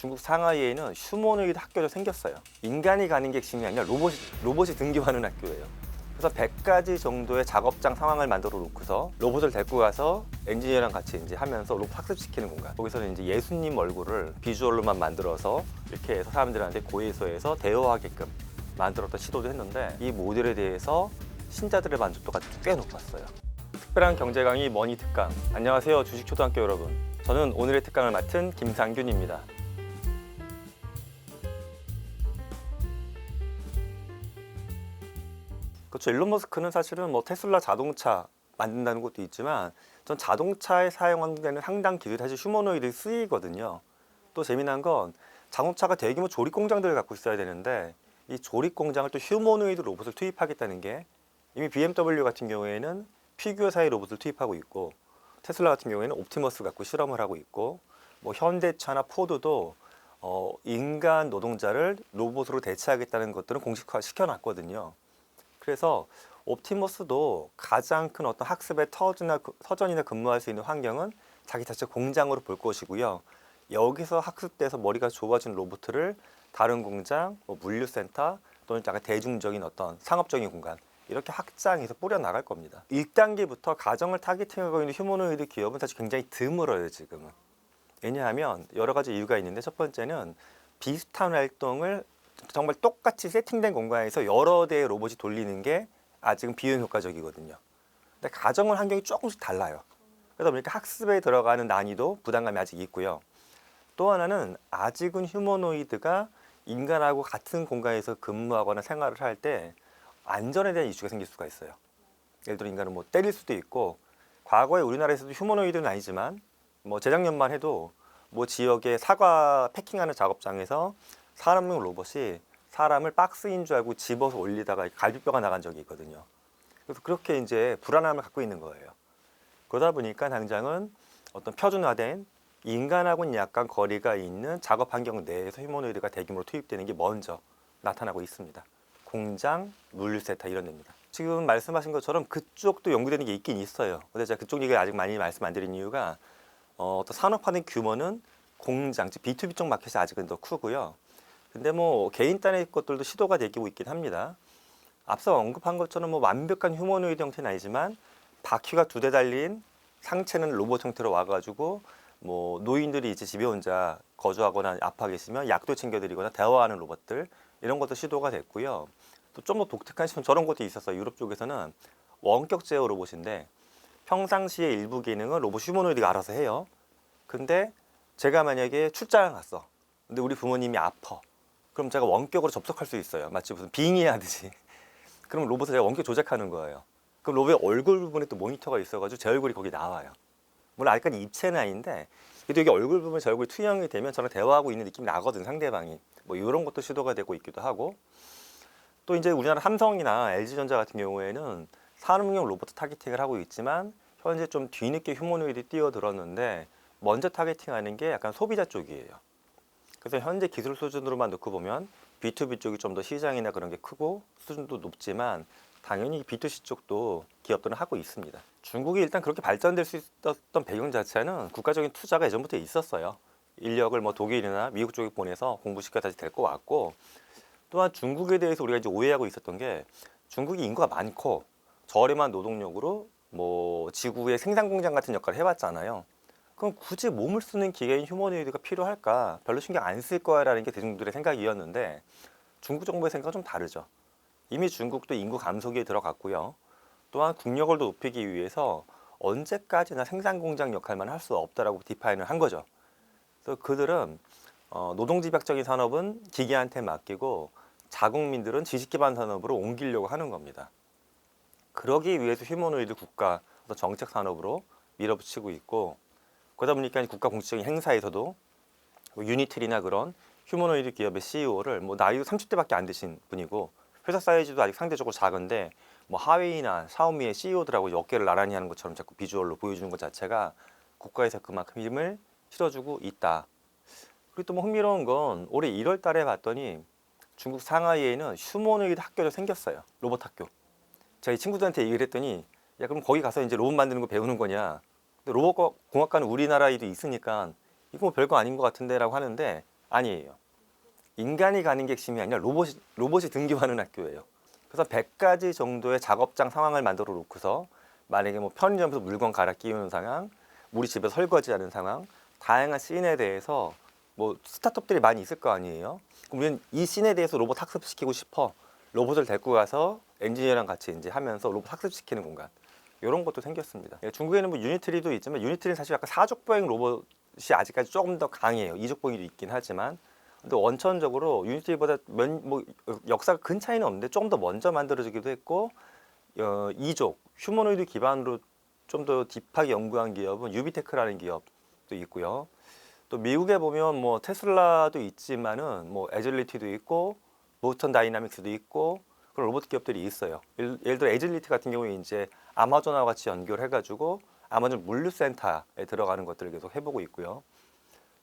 중국 상하이에는 휴머노이드 학교가 생겼어요. 인간이 가는 게 핵심이 아니라 로봇이, 로봇이 등교하는 학교예요. 그래서 100가지 정도의 작업장 상황을 만들어 놓고서 로봇을 데리고 가서 엔지니어랑 같이 이제 하면서 로봇 학습시키는 공간. 거기서는 이제 예수님 얼굴을 비주얼로만 만들어서 이렇게 해서 사람들한테 고해소해서 대화하게끔 만들었던 시도도 했는데 이 모델에 대해서 신자들의 만족도가 꽤 높았어요. 특별한 경제 강의 머니 특강. 안녕하세요, 주식초등학교 여러분. 저는 오늘의 특강을 맡은 김상균입니다. 그렇죠. 일론 머스크는 사실은 뭐 테슬라 자동차 만든다는 것도 있지만 전 자동차에 사용되는 상당 기술이 사실 휴머노이드 쓰이거든요. 또 재미난 건 자동차가 대규모 조립 공장들을 갖고 있어야 되는데 이 조립 공장을 또 휴머노이드 로봇을 투입하겠다는 게 이미 BMW 같은 경우에는 피규어사의 로봇을 투입하고 있고 테슬라 같은 경우에는 옵티머스 갖고 실험을 하고 있고 뭐 현대차나 포드도 어, 인간 노동자를 로봇으로 대체하겠다는 것들은 공식화 시켜놨거든요. 그래서 옵티머스도 가장 큰 어떤 학습의 터전이나, 서전이나 근무할 수 있는 환경은 자기 자체 공장으로 볼 것이고요. 여기서 학습돼서 머리가 좋아진 로봇을 다른 공장, 뭐 물류센터 또는 약간 대중적인 어떤 상업적인 공간 이렇게 확장해서 뿌려 나갈 겁니다. 1단계부터 가정을 타겟팅하고 있는 휴머노이드 기업은 사실 굉장히 드물어요 지금은. 왜냐하면 여러 가지 이유가 있는데 첫 번째는 비슷한 활동을 정말 똑같이 세팅된 공간에서 여러 대의 로봇이 돌리는 게 아직은 비용 효과적이거든요. 근데 가정을 환경이 조금씩 달라요. 그러다 보니까 학습에 들어가는 난이도 부담감이 아직 있고요. 또 하나는 아직은 휴머노이드가 인간하고 같은 공간에서 근무하거나 생활을 할 때 안전에 대한 이슈가 생길 수가 있어요. 예를 들어 인간을 뭐 때릴 수도 있고 과거에 우리나라에서도 휴머노이드는 아니지만 뭐 재작년만 해도 뭐 지역의 사과 패킹하는 작업장에서 사람용 로봇이 사람을 박스인 줄 알고 집어서 올리다가 갈비뼈가 나간 적이 있거든요. 그래서 그렇게 이제 불안함을 갖고 있는 거예요. 그러다 보니까 당장은 어떤 표준화된 인간하고는 약간 거리가 있는 작업 환경 내에서 휴머노이드가 대규모로 투입되는 게 먼저 나타나고 있습니다. 공장, 물류센터 이런 데입니다. 지금 말씀하신 것처럼 그쪽도 연구되는 게 있긴 있어요. 근데 제가 그쪽 얘기 아직 많이 말씀 안 드린 이유가 어, 어떤 산업화된 규모는 공장, 즉 B2B 쪽 마켓이 아직은 더 크고요. 근데 뭐 개인 단의 것들도 시도가 되고 있긴 합니다. 앞서 언급한 것처럼 뭐 완벽한 휴머노이드 형태는 아니지만 바퀴가 두 대 달린 상체는 로봇 형태로 와가지고 뭐 노인들이 이제 집에 혼자 거주하거나 아파 계시면 약도 챙겨드리거나 대화하는 로봇들 이런 것도 시도가 됐고요. 또 좀 더 독특한 시선 저런 것도 있었어요. 유럽 쪽에서는 원격 제어 로봇인데 평상시에 일부 기능은 로봇 휴머노이드가 알아서 해요. 근데 제가 만약에 출장을 갔어. 근데 우리 부모님이 아파. 그럼 제가 원격으로 접속할 수 있어요. 마치 무슨 빙의 하듯이. 그럼 로봇을 제가 원격 조작하는 거예요. 그럼 로봇의 얼굴 부분에 또 모니터가 있어가지고 제 얼굴이 거기 나와요. 물론 아직까지 입체는 아닌데 그래도 여기 얼굴 부분에 제 얼굴이 투영이 되면 저랑 대화하고 있는 느낌이 나거든 상대방이. 뭐 이런 것도 시도가 되고 있기도 하고 또 이제 우리나라 삼성이나 LG전자 같은 경우에는 산업용 로봇 타겟팅을 하고 있지만 현재 좀 뒤늦게 휴머노이드 뛰어들었는데 먼저 타겟팅하는 게 약간 소비자 쪽이에요. 그래서 현재 기술 수준으로만 놓고 보면 B2B 쪽이 좀 더 시장이나 그런 게 크고 수준도 높지만 당연히 B2C 쪽도 기업들은 하고 있습니다. 중국이 일단 그렇게 발전될 수 있었던 배경 자체는 국가적인 투자가 예전부터 있었어요. 인력을 뭐 독일이나 미국 쪽에 보내서 공부시켜 다시 데리고 왔고 또한 중국에 대해서 우리가 이제 오해하고 있었던 게 중국이 인구가 많고 저렴한 노동력으로 뭐 지구의 생산 공장 같은 역할을 해왔잖아요. 그럼 굳이 몸을 쓰는 기계인 휴머노이드가 필요할까? 별로 신경 안 쓸 거야라는 게 대중들의 생각이었는데 중국 정부의 생각은 좀 다르죠. 이미 중국도 인구 감소기에 들어갔고요. 또한 국력을 더 높이기 위해서 언제까지나 생산 공장 역할만 할 수 없다라고 디파인을 한 거죠. 그래서 그들은 어, 노동 집약적인 산업은 기계한테 맡기고 자국민들은 지식 기반 산업으로 옮기려고 하는 겁니다. 그러기 위해서 휴머노이드 국가 정책 산업으로 밀어붙이고 있고 그러다 보니까 국가 공식적인 행사에서도 뭐 유니틀이나 그런 휴머노이드 기업의 CEO를 뭐 나이도 30대밖에 안 되신 분이고 회사 사이즈도 아직 상대적으로 작은데 뭐 하웨이나 샤오미의 CEO들하고 어깨를 나란히 하는 것처럼 자꾸 비주얼로 보여주는 것 자체가 국가에서 그만큼 힘을 실어주고 있다. 그리고 또 뭐 흥미로운 건 올해 1월 달에 봤더니 중국 상하이에는 휴머노이드 학교도 생겼어요. 로봇 학교. 이 친구들한테 얘기를 했더니 야 그럼 거기 가서 이제 로봇 만드는 거 배우는 거냐. 로봇 공학과는 우리나라에도 있으니까 이거 뭐 별거 아닌 것 같은데라고 하는데 아니에요. 인간이 가는 게 핵심이 아니라 로봇이 로봇이 등교하는 학교예요. 그래서 100가지 정도의 작업장 상황을 만들어 놓고서 만약에 뭐 편의점에서 물건 갈아 끼우는 상황, 우리 집에서 설거지하는 상황, 다양한 씬에 대해서 뭐 스타트업들이 많이 있을 거 아니에요. 그럼 우리는 이 씬에 대해서 로봇 학습시키고 싶어. 로봇을 데리고 가서 엔지니어랑 같이 이제 하면서 로봇 학습시키는 공간. 이런 것도 생겼습니다. 예, 중국에는 뭐 유니트리도 있지만 유니트리는 사실 약간 사족보행 로봇이 아직까지 조금 더 강해요. 이족보행도 있긴 하지만 근데 원천적으로 유니티보다 면, 뭐 역사가 근 차이는 없는데 조금 더 먼저 만들어지기도 했고 어, 이족 휴머노이드 기반으로 좀 더 딥하게 연구한 기업은 유비테크라는 기업도 있고요. 또 미국에 보면 뭐 테슬라도 있지만은 뭐 에질리티도 있고 보스턴 다이나믹스도 있고 그런 로봇 기업들이 있어요. 예를, 들어 에질리티 같은 경우에 이제 아마존하고 같이 연결해가지고 아마존 물류센터에 들어가는 것들을 계속 해보고 있고요.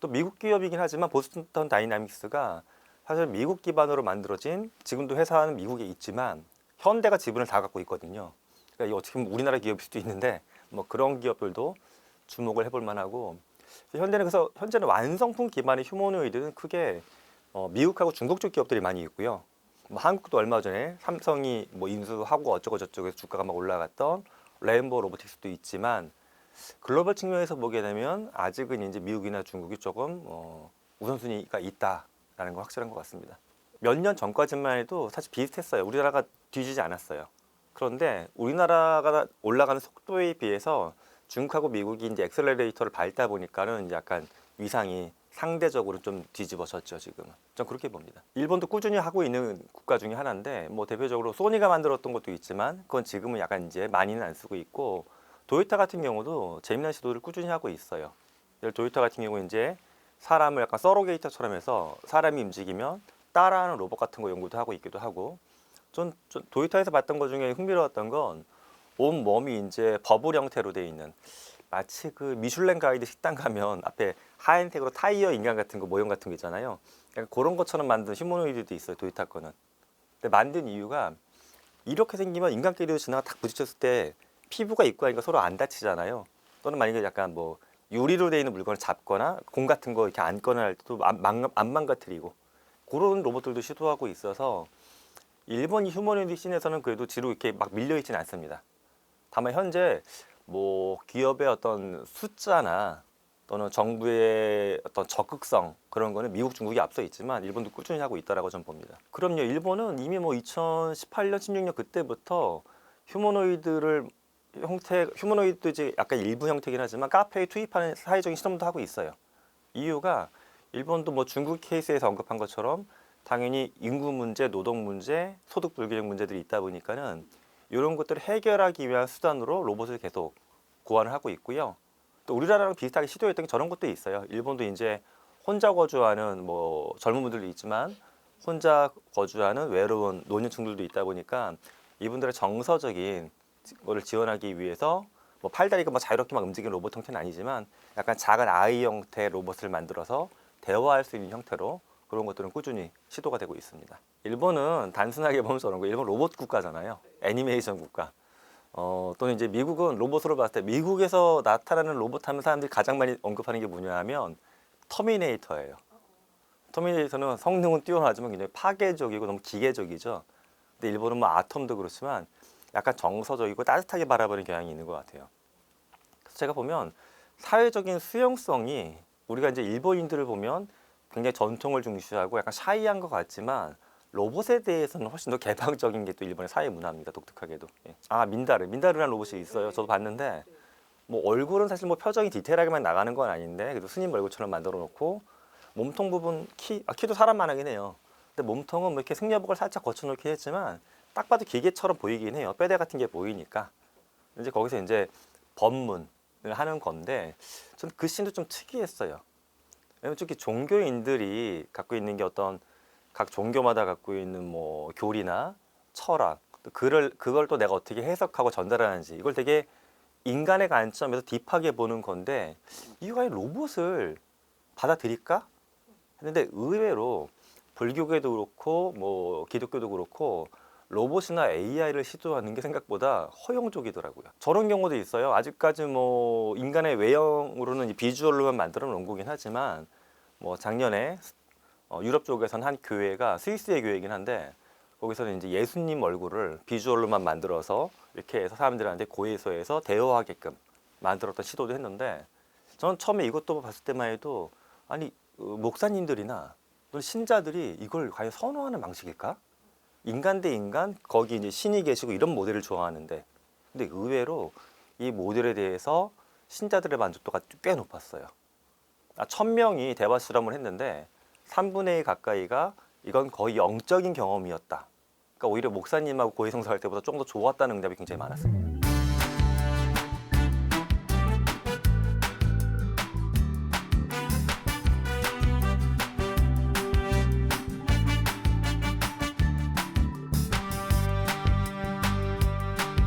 또 미국 기업이긴 하지만 보스턴 다이나믹스가 사실 미국 기반으로 만들어진 지금도 회사는 미국에 있지만 현대가 지분을 다 갖고 있거든요. 그러니까 이 어떻게 보면 우리나라 기업일 수도 있는데 뭐 그런 기업들도 주목을 해볼 만하고 현대는 그래서 현재는 완성품 기반의 휴머노이드는 크게 어, 미국하고 중국 쪽 기업들이 많이 있고요. 뭐 한국도 얼마 전에 삼성이 뭐 인수하고 어쩌고 저쩌고 해서 주가가 막 올라갔던 레인보우 로보틱스도 있지만 글로벌 측면에서 보게 되면 아직은 이제 미국이나 중국이 조금 어, 우선순위가 있다라는 건 확실한 것 같습니다. 몇 년 전까지만 해도 사실 비슷했어요. 우리나라가 뒤지지 않았어요. 그런데 우리나라가 올라가는 속도에 비해서 중국하고 미국이 이제 엑셀러레이터를 밟다 보니까는 이제 약간 위상이 상대적으로 좀 뒤집어졌죠 지금은. 전 그렇게 봅니다. 일본도 꾸준히 하고 있는 국가 중에 하나인데 뭐 대표적으로 소니가 만들었던 것도 있지만 그건 지금은 약간 이제 많이는 안 쓰고 있고 도요타 같은 경우도 재미난 시도를 꾸준히 하고 있어요. 도요타 같은 경우 이제 사람을 약간 서로게이터처럼 해서 사람이 움직이면 따라하는 로봇 같은 거 연구도 하고 있기도 하고 전, 전 도요타에서 봤던 것 중에 흥미로웠던 건 온 몸이 이제 버블 형태로 돼 있는 마치 그 미슐랭 가이드 식당 가면 앞에 하얀색으로 타이어 인간 같은 거 모형 같은 거 있잖아요. 약간 그런 것처럼 만든 휴머노이드도 있어요 도요타 거는. 근데 만든 이유가 이렇게 생기면 인간끼리 지나가 딱 부딪혔을 때 피부가 있고 하니까 서로 안 다치잖아요. 또는 만약에 약간 뭐 유리로 돼 있는 물건을 잡거나 공 같은 거 이렇게 안거나 할 때도 안, 망, 안 망가뜨리고 그런 로봇들도 시도하고 있어서 일본 휴머노이드 씬에서는 그래도 뒤로 이렇게 막 밀려 있지는 않습니다. 다만 현재 뭐 기업의 어떤 숫자나 또는 정부의 어떤 적극성 그런 거는 미국, 중국이 앞서 있지만 일본도 꾸준히 하고 있다라고 저는 봅니다. 그럼요. 일본은 이미 뭐 2018년, 16년 그때부터 휴머노이드를 형태 휴머노이드 이제 약간 일부 형태긴 하지만 카페에 투입하는 사회적인 실험도 하고 있어요. 이유가 일본도 뭐 중국 케이스에서 언급한 것처럼 당연히 인구 문제, 노동 문제, 소득 불균형 문제들이 있다 보니까는 이런 것들을 해결하기 위한 수단으로 로봇을 계속 고안을 하고 있고요. 또 우리나라랑 비슷하게 시도했던 게 저런 것도 있어요. 일본도 이제 혼자 거주하는 뭐 젊은 분들도 있지만 혼자 거주하는 외로운 노년층들도 있다 보니까 이분들의 정서적인 거를 지원하기 위해서 뭐 팔다리가 뭐 자유롭게 막 움직이는 로봇 형태는 아니지만 약간 작은 아이 형태 로봇을 만들어서 대화할 수 있는 형태로 그런 것들은 꾸준히 시도가 되고 있습니다. 일본은 단순하게 보면 저런 거 일본 로봇 국가잖아요. 애니메이션 국가. 어, 또는 이제 미국은 로봇으로 봤을 때 미국에서 나타나는 로봇 하면 사람들이 가장 많이 언급하는 게 뭐냐 하면 터미네이터예요. 터미네이터는 성능은 뛰어나지만 굉장히 파괴적이고 너무 기계적이죠. 근데 일본은 뭐 아톰도 그렇지만 약간 정서적이고 따뜻하게 바라보는 경향이 있는 것 같아요. 그래서 제가 보면 사회적인 수용성이 우리가 이제 일본인들을 보면 굉장히 전통을 중시하고 약간 샤이한 것 같지만 로봇에 대해서는 훨씬 더 개방적인 게 또 일본의 사회 문화입니다. 독특하게도. 예. 아 민다르, 민다르라는 로봇이 있어요. 저도 봤는데 뭐 얼굴은 사실 뭐 표정이 디테일하게만 나가는 건 아닌데 그래도 스님 얼굴처럼 만들어 놓고 몸통 부분 키, 아, 키도 사람만 하긴 해요. 근데 몸통은 뭐 이렇게 승려복을 살짝 거쳐 놓긴 했지만 딱 봐도 기계처럼 보이긴 해요. 뼈대 같은 게 보이니까. 이제 거기서 이제 법문을 하는 건데 전그 씬도 좀 특이했어요. 왜냐면 특히 종교인들이 갖고 있는 게 어떤 각 종교마다 갖고 있는 뭐 교리나 철학, 또 그를 그걸 또 내가 어떻게 해석하고 전달하는지 이걸 되게 인간의 관점에서 딥하게 보는 건데 이거 아니 로봇을 받아들일까? 했는데 의외로 불교계도 그렇고 뭐 기독교도 그렇고 로봇이나 AI를 시도하는 게 생각보다 허용적이더라고요. 저런 경우도 있어요. 아직까지 뭐 인간의 외형으로는 이 비주얼로만 만들어 놓은 거긴 하지만 뭐 작년에 어, 유럽 쪽에서는 한 교회가 스위스의 교회이긴 한데 거기서는 이제 예수님 얼굴을 비주얼로만 만들어서 이렇게 해서 사람들한테 고해소에서 대여하게끔 만들었던 시도도 했는데 저는 처음에 이것도 봤을 때만 해도 아니 어, 목사님들이나 또는 신자들이 이걸 과연 선호하는 방식일까? 인간 대 인간 거기 이제 신이 계시고 이런 모델을 좋아하는데 근데 의외로 이 모델에 대해서 신자들의 만족도가 꽤 높았어요. 아, 천 명이 대화 실험을 했는데 3분의 1 가까이가 이건 거의 영적인 경험이었다. 그러니까 오히려 목사님하고 고해성사할 때보다 좀 더 좋았다는 응답이 굉장히 많았습니다.